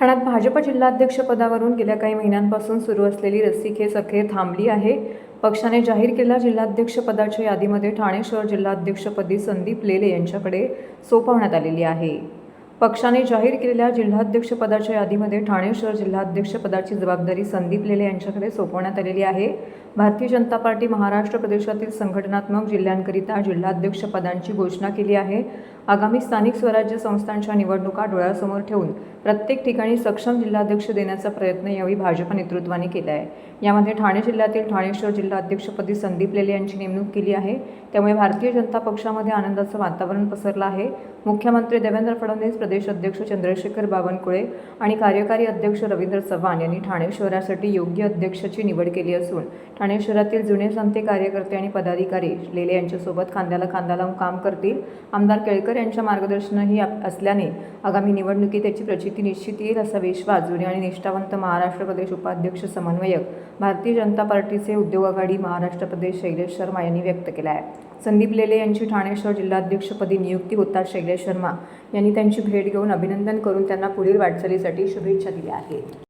ठाण्यात भाजप जिल्हाध्यक्षपदावरून गेल्या काही महिन्यांपासून सुरू असलेली रस्सीखेच अखेर थांबली आहे. पक्षाने जाहीर केलेल्या जिल्हाध्यक्षपदाच्या यादीमध्ये ठाणे शहर जिल्हाध्यक्षपदी संदीप लेले यांच्याकडे सोपवण्यात आलेली आहे. पक्षाने जाहीर केलेल्या जिल्हाध्यक्षपदाच्या यादीमध्ये ठाणे शहर जिल्हाध्यक्षपदाची जबाबदारी संदीप लेले यांच्याकडे सोपवण्यात आलेली आहे. भारतीय जनता पार्टी महाराष्ट्र प्रदेशातील संघटनात्मक जिल्ह्यांकरिता जिल्हाध्यक्षपदांची घोषणा केली आहे. आगामी स्थानिक स्वराज्य संस्थांच्या निवडणुका डोळ्यासमोर ठेवून प्रत्येक ठिकाणी सक्षम जिल्हाध्यक्ष देण्याचा प्रयत्न यावेळी भाजप नेतृत्वाने केला आहे. यामध्ये ठाणे जिल्ह्यातील ठाणे शहर जिल्हाध्यक्षपदी संदीप लेले यांची नेमणूक केली आहे. त्यामुळे भारतीय जनता पक्षामध्ये आनंदाचं वातावरण पसरलं आहे. मुख्यमंत्री देवेंद्र फडणवीस प्रदेश अध्यक्ष चंद्रशेखर बावनकुळे आणि कार्यकारी अध्यक्ष रवींद्र चव्हाण यांनी ठाणे शहरासाठी योग्य अध्यक्षाची निवड केली असून ठाणे शहरातील जुने संते कार्यकर्ते आणि पदाधिकारी लेले यांच्यासोबत खांद्याला खांदा लावून काम करतील. आमदार केळकर यांच्या मार्गदर्शनही असल्याने आगामी निवडणुकीत त्याची प्रचिती निश्चित येईल असा विश्वास जुने आणि निष्ठावंत महाराष्ट्र प्रदेश उपाध्यक्ष समन्वयक भारतीय जनता पार्टीचे उद्योग आघाडी महाराष्ट्र प्रदेश शैलेश शर्मा यांनी व्यक्त केला आहे संदीप लेले यांची ठाणे शहर जिल्हाध्यक्षपदी नियुक्ती होता शैलेश शर्मा यांनी त्यांची भेट भेट घेऊन अभिनंदन करून त्यांना पुढील वाटचालीसाठी शुभेच्छा दिल्या आहेत.